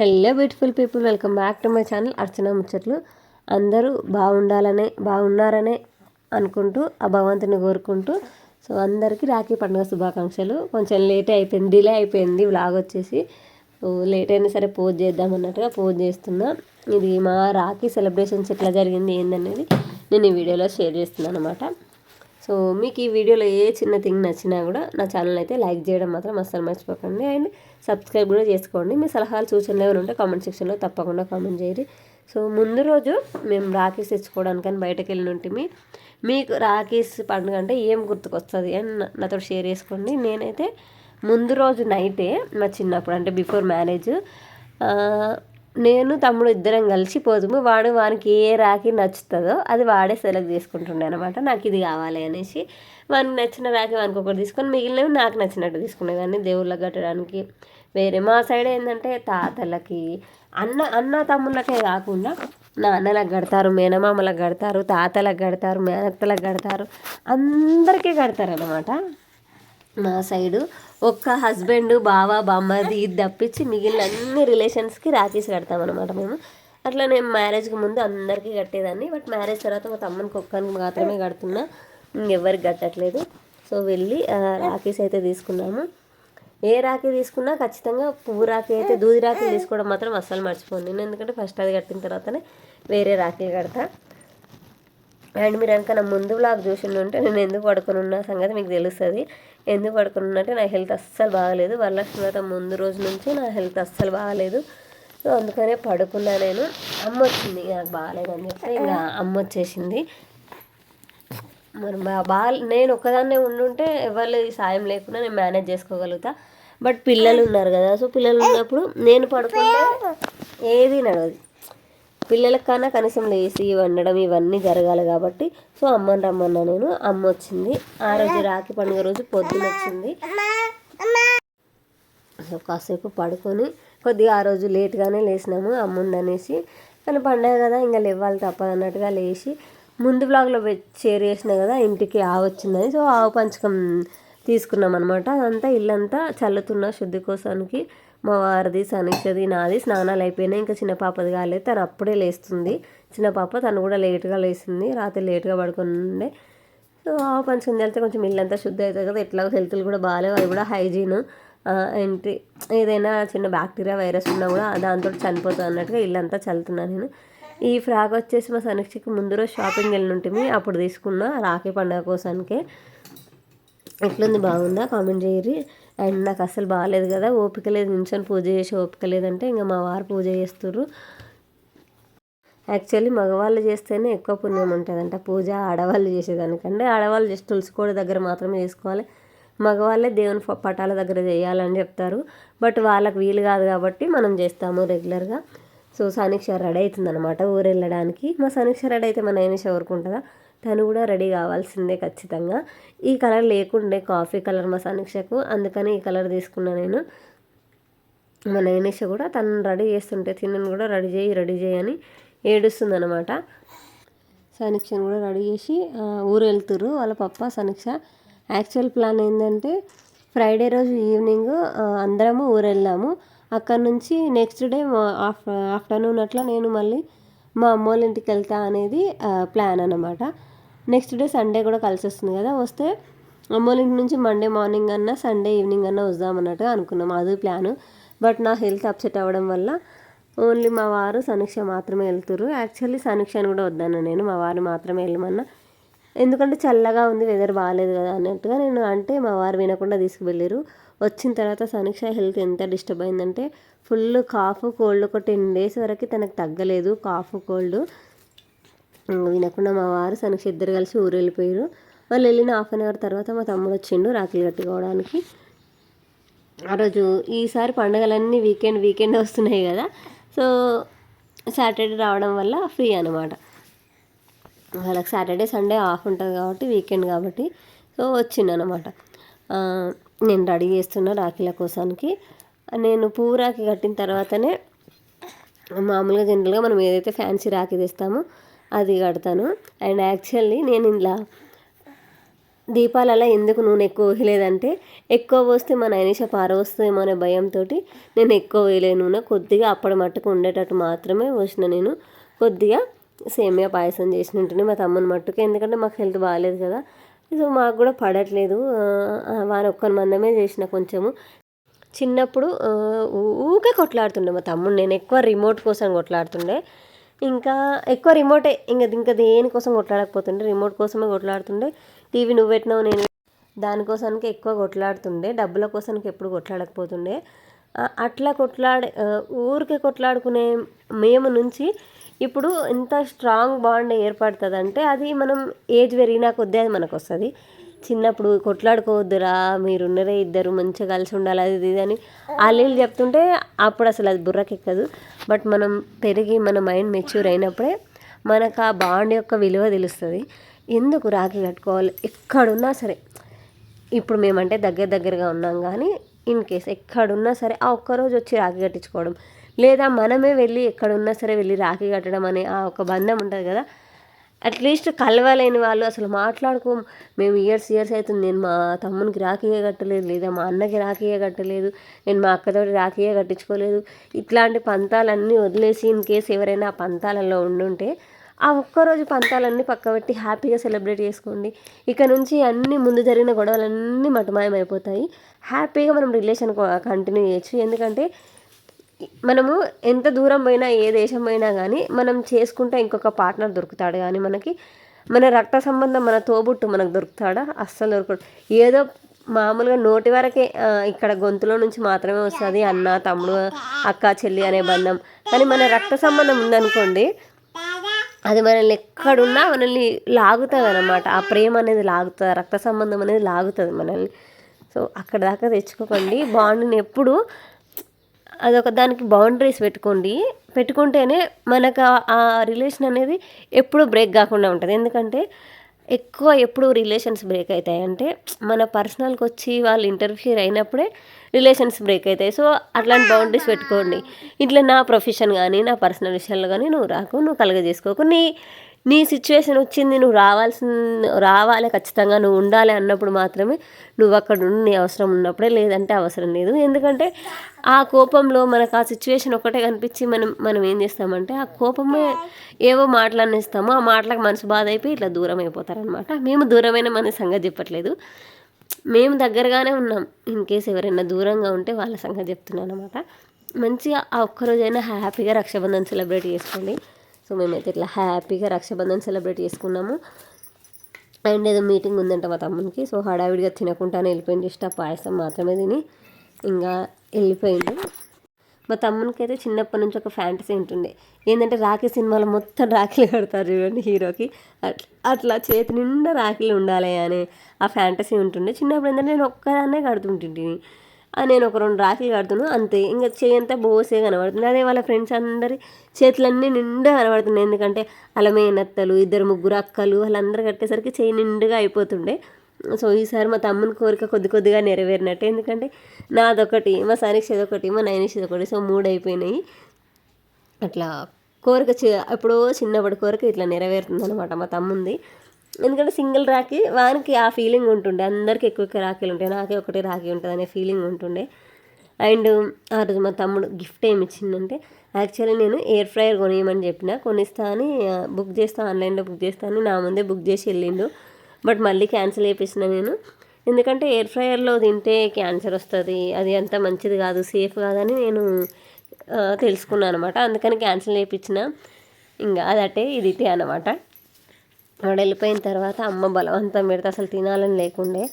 Hello beautiful people welcome back to my channel Archana ముచ్చట్లు అందరూ బాగుండాలనే బాగున్నారనే అనుకుంటూ ఆ భగవంతుని కోరుకుంటూ సో అందరికీ రాఖీ పండుగ శుభాకాంక్షలు. కొంచెం లేట్ అయిపోయింది డిలే అయిపోయింది వ్లాగ్ వచ్చేసి. సో లేట్ అయినా సరే పోజ్ చేద్దాం అన్నట్టుగా పోజ్ చేస్తున్నా. ఇది మా రాఖీ సెలబ్రేషన్స్ ఎట్లా జరిగింది ఏందనేది నేను ఈ వీడియోలో షేర్ చేస్తున్నాను అనమాట సో మీకు ఈ వీడియోలో ఏ చిన్న థింగ్ నచ్చినా కూడా నా ఛానల్ అయితే లైక్ చేయడం మాత్రం అస్సలు మర్చిపోకండి. అండ్ సబ్స్క్రైబ్ కూడా చేసుకోండి. మీ సలహాలు సూచనలు ఏమైనా ఉంటే కామెంట్ సెక్షన్లో తప్పకుండా కామెంట్ చేయరు సో ముందు రోజు మేము రాఖీస్ తెచ్చుకోవడానికని బయటకు వెళ్ళిన మీకు రాఖీస్ పండుగ అంటే ఏం గుర్తుకొస్తుంది అని నాతో షేర్ చేసుకోండి. నేనైతే ముందు రోజు నైటే మా చిన్నప్పుడు అంటే బిఫోర్ మ్యారేజ్ నేను తమ్ముడు ఇద్దరం కలిసి పోదుము. వాడు వానికి ఏ రాఖీ నచ్చుతుందో అది వాడే సెలెక్ట్ చేసుకుంటుండే అనమాట నాకు ఇది కావాలి అనేసి వానికి నచ్చిన రాఖీ వానికి ఒకటి తీసుకొని మిగిలినవి నాకు నచ్చినట్టు తీసుకునేదాన్ని దేవుళ్ళకి కట్టడానికి. వేరే మా సైడ్ ఏంటంటే తాతలకి అన్న అన్న తమ్ముళ్ళకే కాకుండా నాన్నలకు కడతారు మేనమామలకు కడతారు తాతలకు కడతారు మేనత్తలకు కడతారు అందరికీ కడతారు అనమాట మా సైడు ఒక్క హస్బెండ్ బావ బామ్మది ఇది తప్పించి మిగిలిన అన్ని రిలేషన్స్కి రాఖీస్ కడతామన్నమాట మేము. అట్లా నేను మ్యారేజ్కి ముందు అందరికీ కట్టేదాన్ని. బట్ మ్యారేజ్ తర్వాత మా తమ్మనికి ఒక్కరికి మాత్రమే కడుతున్నా. ఇంకెవ్వరికి కట్టట్లేదు. సో వెళ్ళి రాఖీస్ అయితే తీసుకున్నాము. ఏ రాఖీ తీసుకున్నా ఖచ్చితంగా పువ్వు రాఖీ అయితే దూది రాఖీ తీసుకోవడం మాత్రం అస్సలు మర్చిపోను. నేను ఎందుకంటే ఫస్ట్ అది కట్టిన తర్వాతనే వేరే రాఖీలు కడతా. అండ్ మీరు కనుక నా ముందు బ్లాగ్ చూసి ఉంటే నేను ఎందుకు పడుకునున్న ఉన్న సంగతి మీకు తెలుస్తుంది. ఎందుకు పడుకుని ఉన్నట్టే నా హెల్త్ అస్సలు బాగాలేదు. వరలక్ష్మి వ్రతం ముందు రోజు నుంచి నా హెల్త్ అస్సలు బాగాలేదు. సో అందుకనే పడుకున్నా నేను. అమ్మ వచ్చింది. నాకు బాగాలేదని చెప్పి చెప్తే ఇంకా అమ్మ వచ్చేసింది. మరి బా- బాగా నేను ఒక్కదాన్నే ఉండుంటే ఎవరు సాయం లేకుండా నేను మేనేజ్ చేసుకోగలుగుతా. బట్ పిల్లలు ఉన్నారు కదా. సో పిల్లలు ఉన్నప్పుడు నేను పడుకుంటే ఏది నడవదు. పిల్లలకి కన్నా కనీసం లేచి వండడం ఇవన్నీ జరగాలి కాబట్టి సో అమ్మని రమ్మన్నా నేను. అమ్మ వచ్చింది. ఆ రోజు రాఖీ పండుగ రోజు పొద్దున వచ్చింది. సో కాసేపు పడుకొని కొద్దిగా ఆ రోజు లేట్గానే లేచినాము అమ్మ ఉందనేసి. కానీ పండగ కదా ఇంకా లేవాలి తప్పదు అన్నట్టుగా లేచి ముందు బ్లాగ్లో షేర్ చేసిన కదా ఇంటికి ఆవు వచ్చిందని. సో ఆవు పంచకం తీసుకున్నాం అనమాట అదంతా ఇల్లంతా చల్లుతున్న శుద్ధి కోసానికి. మా వారిది సనీషది నాది స్నానాలు అయిపోయినాయి. ఇంకా చిన్న పాపది కాలేదు తను అప్పుడే లేస్తుంది. చిన్న పాప తను కూడా లేట్గా లేచింది రాత్రి లేట్గా పడుకుండే ఉండే సో ఆవు పంచకం వెళ్తే కొంచెం ఇల్లంతా శుద్ధి అవుతుంది కదా. ఎట్లాగో హెల్త్లు కూడా బాగాలేవు. అది కూడా హైజీన్. ఏంటి ఏదైనా చిన్న బ్యాక్టీరియా వైరస్ ఉన్నా కూడా దాంతో చనిపోతుంది అన్నట్టుగా ఇల్లంతా చల్లుతున్నాను నేను. ఈ ఫ్రాక్ వచ్చేసి మా సనీక్షకి ముందు రోజు షాపింగ్ వెళ్ళి ఉంటుంది అప్పుడు తీసుకున్న రాఖీ పండుగ కోసానికే. ఎట్లుంది బాగుందా? కామెంట్ చేయరి అండ్ నాకు అసలు బాగాలేదు కదా ఓపిక లేదు నించొని పూజ చేసి ఓపిక లేదంటే ఇంకా మా వారు పూజ చేస్తుర్రు. యాక్చువల్లీ మగవాళ్ళు చేస్తేనే ఎక్కువ పుణ్యం ఉంటుందంట పూజ ఆడవాళ్ళు చేసేదానికంటే ఆడవాళ్ళు జస్ట్ తులసికోడి దగ్గర మాత్రమే చేసుకోవాలి. మగవాళ్ళే దేవుని పటాల దగ్గర చేయాలని చెప్తారు బట్ వాళ్ళకి వీలు కాదు కాబట్టి మనం చేస్తాము రెగ్యులర్గా. సో సమీక్ష రెడీ అవుతుందనమాట ఊరు వెళ్ళడానికి మా సమీక్ష రెడీ అయితే మన నైనిష ఊరుకుంటుందా? తను కూడా రెడీ కావాల్సిందే ఖచ్చితంగా. ఈ కలర్ లేకుండే కాఫీ కలర్ మా సమీక్షకు అందుకని ఈ కలర్ తీసుకున్నా నేను. మా నైనేష కూడా తను రెడీ చేస్తుంటే తినను కూడా రెడీ చేయి రెడీ చేయి అని ఏడుస్తుంది అనమాట సనీక్షను కూడా రెడీ చేసి ఊరు వెళ్తుర్రు వాళ్ళ పప్ప సనీక్ష యాక్చువల్ ప్లాన్ ఏంటంటే ఫ్రైడే రోజు ఈవినింగ్ అందరము ఊరు వెళ్ళాము అక్కడ నుంచి నెక్స్ట్ డే ఆఫ్ ఆఫ్టర్నూన్ అట్లా నేను మళ్ళీ మా అమ్మ వాళ్ళ ఇంటికి వెళ్తా అనేది ప్లాన్ అనమాట నెక్స్ట్ డే సండే కూడా కలిసి వస్తుంది కదా వస్తే అమ్మ ఇంటి నుంచి మండే మార్నింగ్ అన్నా సండే ఈవినింగ్ అన్నా వద్దాం అన్నట్టుగా అనుకున్నాం. అది ప్లాను. బట్ నా హెల్త్ అప్సెట్ అవ్వడం వల్ల ఓన్లీ మా వారు సమీక్ష మాత్రమే వెళ్తురు యాక్చువల్లీ సమీక్షను కూడా వద్దాను నేను మా వారు మాత్రమే వెళ్ళమన్నా. ఎందుకంటే చల్లగా ఉంది వెదర్ బాగాలేదు కదా అన్నట్టుగా నేను అంటే మా వారు వినకుండా తీసుకువెళ్ళారు వచ్చిన తర్వాత సమీక్ష హెల్త్ ఎంత డిస్టర్బ్ అయిందంటే ఫుల్ కాఫ్ కోల్డ్ ఒక టెన్ డేస్ వరకు తనకు తగ్గలేదు. కాఫ్ కోల్డ్ వినకుండా మా వారు సమీక్ష ఇద్దరు కలిసి ఊరు వెళ్ళిపోయారు వాళ్ళు వెళ్ళిన హాఫ్ అన్ అవర్ తర్వాత మా తమ్ముడు వచ్చిండు రాఖీలు కట్టుకోవడానికి. ఆ రోజు ఈసారి పండుగలన్నీ వీకెండ్ వీకెండ్ వస్తున్నాయి కదా. సో సాటర్డే రావడం వల్ల ఫ్రీ అనమాట వాళ్ళకి సాటర్డే సండే ఆఫ్ ఉంటుంది కాబట్టి వీకెండ్ కాబట్టి. సో వచ్చిందనమాట నేను రెడీ చేస్తున్నా రాఖీల కోసానికి. నేను పువ్వు రాఖీ కట్టిన తర్వాతనే మామూలుగా జనరల్గా మనం ఏదైతే ఫ్యాన్సీ రాఖీ తెస్తామో అది కడతాను. అండ్ యాక్చువల్లీ నేను ఇలా దీపాలలో ఎందుకు నూనె ఎక్కువ వేయలేదంటే ఎక్కువ పోస్తే మా నైనిష పారవస్తుందేమో అనే భయంతో నేను ఎక్కువ వేయలే నూనె. కొద్దిగా అప్పటి మట్టుకు ఉండేటట్టు మాత్రమే పోసిన నేను. కొద్దిగా సేమియా పాయసం చేసినట్టు మా తమ్ముని మట్టుకు. ఎందుకంటే మాకు హెల్త్ బాగాలేదు కదా. సో మాకు కూడా పడట్లేదు. వాని ఒక్కరి మందమే చేసిన కొంచెము. చిన్నప్పుడు ఊకే కొట్లాడుతుండే మా తమ్ముడు. నేను ఎక్కువ రిమోట్ కోసం కొట్లాడుతుండే. ఇంకా ఎక్కువ రిమోటే ఇంకా ఇంకా దేనికోసం కొట్లాడకపోతుండే రిమోట్ కోసమే కొట్లాడుతుండే. టీవీ నువ్వు పెట్టినావు నేను దానికోసానికి ఎక్కువ కొట్లాడుతుండే డబ్బుల కోసానికి ఎప్పుడు కొట్లాడకపోతుండే. అట్లా కొట్లాడే ఊరికే కొట్లాడుకునే మేము నుంచి ఇప్పుడు ఎంత స్ట్రాంగ్ బాండ్ ఏర్పడుతుంది అంటే అది మనం ఏజ్ పెరిగినా కొద్దీ అది మనకు వస్తుంది చిన్నప్పుడు కొట్లాడుకోవద్దురా మీరున్నరే ఇద్దరు మంచిగా కలిసి ఉండాలి అది ఇది అని వాళ్ళు చెప్తుంటే అప్పుడు అసలు అది బుర్రకెక్కదు. బట్ మనం పెరిగి మన మైండ్ మెచ్యూర్ అయినప్పుడే మనకు ఆ బాండ్ యొక్క విలువ తెలుస్తుంది. ఎందుకు రాఖీ కట్టుకోవాలి? ఎక్కడున్నా సరే. ఇప్పుడు మేమంటే దగ్గర దగ్గరగా ఉన్నాం కానీ ఇన్ కేస్ ఎక్కడున్నా సరే ఆ ఒక్కరోజు వచ్చి రాఖీ కట్టించుకోవడం. లేదా మనమే వెళ్ళి ఎక్కడున్నా సరే వెళ్ళి రాఖీ కట్టడం అనే ఆ ఒక బంధం ఉంటుంది కదా అట్లీస్ట్ కలవలేని వాళ్ళు అసలు మాట్లాడుకో. మేము ఇయర్స్ ఇయర్స్ అవుతుంది నేను మా తమ్మునికి రాఖీయే కట్టలేదు లేదా మా అన్నకి రాఖీయే కట్టలేదు నేను మా అక్కతోటి రాఖీయే కట్టించుకోలేదు. ఇట్లాంటి పంతాలన్నీ వదిలేసి ఇన్ కేసు ఎవరైనా ఆ పంతాలలో ఉండుంటే ఆ ఒక్కరోజు పంతాలన్నీ పక్కబెట్టి హ్యాపీగా సెలబ్రేట్ చేసుకోండి. ఇక నుంచి అన్ని ముందు జరిగిన గొడవలన్నీ మటుమాయం అయిపోతాయి హ్యాపీగా మనం రిలేషన్ కంటిన్యూ చేయొచ్చు. ఎందుకంటే మనము ఎంత దూరం పోయినా ఏ దేశం పోయినా కానీ మనం చేసుకుంటే ఇంకొక పార్ట్నర్ దొరుకుతాడు. కానీ మనకి మన రక్త సంబంధం మన తోబుట్టు మనకు దొరుకుతాడా? అస్సలు దొరకడు. ఏదో మామూలుగా నోటి వరకే ఇక్కడ గొంతులో నుంచి మాత్రమే వస్తుంది అన్న తమ్ముడు అక్క చెల్లి అనే బంధం. కానీ మన రక్త సంబంధం ఉందనుకోండి అది మనల్ని ఎక్కడున్నా మనల్ని లాగుతుంది అనమాట ఆ ప్రేమ అనేది లాగుతుంది రక్త సంబంధం అనేది లాగుతుంది మనల్ని. సో అక్కడ దాకా తెచ్చుకోకండి. బాండ్ని ఎప్పుడు అదొక దానికి బౌండరీస్ పెట్టుకోండి. పెట్టుకుంటేనే మనకు ఆ- రిలేషన్ అనేది ఎప్పుడు బ్రేక్ కాకుండా ఉంటుంది. ఎందుకంటే ఎక్కువ ఎప్పుడు రిలేషన్స్ బ్రేక్ అవుతాయి. అంటే మన పర్సనల్కి వచ్చి వాళ్ళు ఇంటర్ఫియర్ అయినప్పుడే రిలేషన్స్ బ్రేక్ అవుతాయి. సో అట్లాంటి బౌండరీస్ పెట్టుకోండి. ఇట్లా నా ప్రొఫెషన్ కానీ నా పర్సనల్ విషయాల్లో కానీ నువ్వు రాకు నువ్వు కలగజేసుకోకు. నీ నీ సిచ్యువేషన్ వచ్చింది నువ్వు రావాల్సిన రావాలి ఖచ్చితంగా. నువ్వు ఉండాలి అన్నప్పుడు మాత్రమే నువ్వు అక్కడ ఉండి నీ అవసరం ఉన్నప్పుడే లేదంటే అవసరం లేదు. ఎందుకంటే ఆ కోపంలో మనకు ఆ సిచ్యువేషన్ ఒకటే కనిపించి మనం మనం ఏం చేస్తామంటే ఆ కోపమే ఏవో మాటలు అనేస్తాము ఆ మాటలకు మనసు బాధ అయిపోయి ఇట్లా దూరం అయిపోతారనమాట మేము దూరమైన మన సంగతి చెప్పట్లేదు. మేము దగ్గరగానే ఉన్నాం. ఇన్ కేస్ ఎవరైనా దూరంగా ఉంటే వాళ్ళ సంగతి చెప్తున్నాను అనమాట మంచిగా ఆ ఒక్కరోజైనా హ్యాపీగా రక్షాబంధన్ సెలబ్రేట్ చేసుకోండి. సో మేమైతే ఇట్లా హ్యాపీగా రక్షాబంధన్ సెలబ్రేట్ చేసుకున్నాము. అండ్ ఏదో మీటింగ్ ఉందంట మా తమ్మునికి. సో హడావిడిగా తినకుండానే వెళ్ళిపోయింది. ఇష్ట పాయసం మాత్రమే తిని. ఇంకా వెళ్ళిపోయిండు మా తమ్మునికి అయితే చిన్నప్పటి నుంచి ఒక ఫ్యాంటసీ ఉంటుండే ఏంటంటే రాఖీ సినిమాలో మొత్తం రాఖీలు కడతారు చూడండి హీరోకి. అట్లా అట్లా చేతి నిండా రాఖీలు ఉండాలి అని ఆ ఫ్యాంటసీ ఉంటుండే. చిన్నప్పుడు ఏంటంటే నేను ఒక్కదాన్నే కడుతుంటుంది నేను ఒక రెండు రాఖీలు కడుతున్నాను అంతే. ఇంకా చేయి అంతా బోసే కనబడుతుంది. అదే వాళ్ళ ఫ్రెండ్స్ అందరి చేతులన్నీ నిండా కనబడుతున్నాయి. ఎందుకంటే అలమేనత్తలు ఇద్దరు ముగ్గురు అక్కలు వాళ్ళందరూ కట్టేసరికి చేయి నిండుగా అయిపోతుండే. సో ఈసారి మా తమ్ముని కోరిక కొద్ది కొద్దిగా నెరవేరినట్టు. ఎందుకంటే నాదొకటి మా సనీక్ష ఒకటి మా నైనిష్ ఒకటి సో మూడు అయిపోయినాయి అట్లా కోరిక చి ఎప్పుడో చిన్నప్పటి కోరిక ఇట్లా నెరవేరుతుంది అనమాట మా తమ్ముంది. ఎందుకంటే సింగిల్ రాఖీ వానికి ఆ ఫీలింగ్ ఉంటుండే. అందరికి ఎక్కువ ఎక్కువ రాఖీలు ఉంటాయి. నాకే ఒకటి రాఖీ ఉంటుంది అనే ఫీలింగ్ ఉంటుండే. అండ్ ఆ రోజు మా తమ్ముడు గిఫ్ట్ ఏమి ఇచ్చిందంటే యాక్చువల్లీ నేను ఎయిర్ ఫ్రైయర్ కొనియమని చెప్పిన కొనిస్తా అని బుక్ చేస్తా ఆన్లైన్లో బుక్ చేస్తాను నా ముందే బుక్ చేసి వెళ్ళిండు. బట్ మళ్ళీ క్యాన్సిల్ చేసేసిన నేను. ఎందుకంటే ఎయిర్ ఫ్రైయర్లో తింటే క్యాన్సర్ వస్తుంది అది అంత మంచిది కాదు సేఫ్ కాదని నేను తెలుసుకున్నాను అనమాట అందుకని క్యాన్సిల్ చేయించిన ఇంకా అదటే ఇది అనమాట వాడు వెళ్ళిపోయిన తర్వాత అమ్మ బలవంతం పెడితే అసలు తినాలని లేకుండే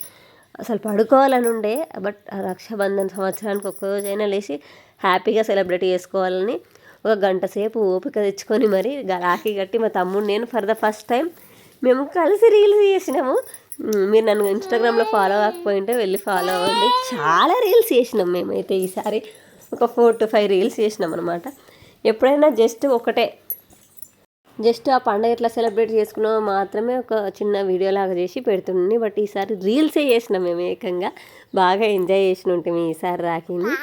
అసలు పడుకోవాలని ఉండే బట్ ఆ రక్షాబంధన్ సంవత్సరానికి ఒక్క రోజైనా లేచి హ్యాపీగా సెలబ్రేట్ చేసుకోవాలని ఒక గంట సేపు ఓపిక తెచ్చుకొని మరి గ- రాఖీ కట్టి మా తమ్ముడు నేను ఫర్ ద ఫస్ట్ టైం మేము కలిసి రీల్స్ చేసినాము. మీరు నన్ను ఇన్స్టాగ్రామ్లో ఫాలో అవ్వకపోయింటే వెళ్ళి ఫాలో అవ్వండి. చాలా రీల్స్ చేసినాం మేమైతే ఈసారి. ఒక ఫోర్ టు ఫైవ్ రీల్స్ చేసినాం అనమాట ఎప్పుడైనా జస్ట్ ఒకటే. జస్ట్ ఆ పండగ ఎట్లా సెలబ్రేట్ చేసుకున్నామో మాత్రమే ఒక చిన్న వీడియో లాగా చేసి పెడుతుంది బట్ ఈసారి రీల్సే చేసినాం మేము ఏకంగా. బాగా ఎంజాయ్ చేసిన ఉంటాం ఈసారి రాఖీని.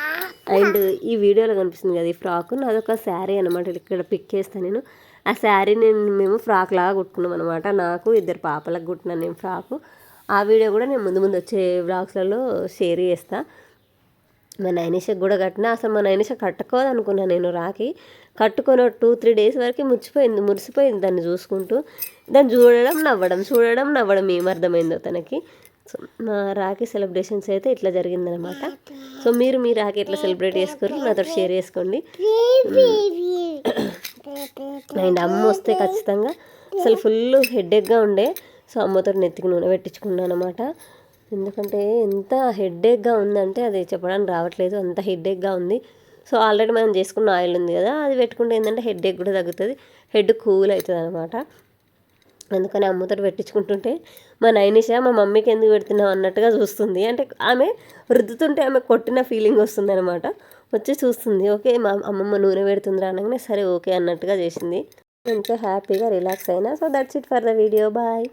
అండ్ ఈ వీడియోలో కనిపిస్తుంది కదా ఈ ఫ్రాక్. అదొక శారీ అనమాట ఇక్కడ పిక్ చేస్తాను నేను. ఆ శారీ నేను మేము ఫ్రాక్ లాగా కుట్టుకున్నాం అనమాట నాకు ఇద్దరు పాపలకు కుట్టినాను నేను ఫ్రాకు. ఆ వీడియో కూడా నేను ముందు ముందు వచ్చే బ్లాగ్స్లలో షేర్ చేస్తా. మా నైనిషకి కూడా కట్టినా అసలు మా నైనిష కట్టుకోదు అనుకున్నా నేను రాకి కట్టుకొని టూ త్రీ డేస్ వరకు ముచ్చిపోయింది మురిసిపోయింది దాన్ని చూసుకుంటూ. దాన్ని చూడడం నవ్వడం చూడడం నవ్వడం ఏమర్థమైందో తనకి. సో మా రాఖీ సెలబ్రేషన్స్ అయితే ఇట్లా జరిగిందనమాట సో మీరు మీ రాఖీ ఎట్లా సెలబ్రేట్ చేసుకోరు నాతో షేర్ చేసుకోండి. అండ్ అమ్మ వస్తే ఖచ్చితంగా అసలు ఫుల్ హెడేక్గా ఉండే. సో అమ్మతో నెత్తికి నూనె పెట్టించుకున్నాను అనమాట ఎందుకంటే ఎంత హెడేక్గా ఉందంటే అది చెప్పడానికి రావట్లేదు. అంత హెడేక్గా ఉంది. సో ఆల్రెడీ మనం చేసుకున్న ఆయిల్ ఉంది కదా అది పెట్టుకుంటే ఏంటంటే హెడేక్ కూడా తగ్గుతుంది. హెడ్ కూల్ అవుతుంది అనమాట అందుకని అమ్మతో పెట్టించుకుంటుంటే మా నైనిష మా మమ్మీకి ఎందుకు పెడుతున్నావు అన్నట్టుగా చూస్తుంది. అంటే ఆమె రుద్దుతుంటే ఆమె కొట్టిన ఫీలింగ్ వస్తుంది అనమాట వచ్చి చూస్తుంది. ఓకే మా అమ్మమ్మ నూనె పెడుతుందిరా అనగానే సరే ఓకే అన్నట్టుగా చేసింది. మంచిగా హ్యాపీగా రిలాక్స్ అయినా. So that's it for the video bye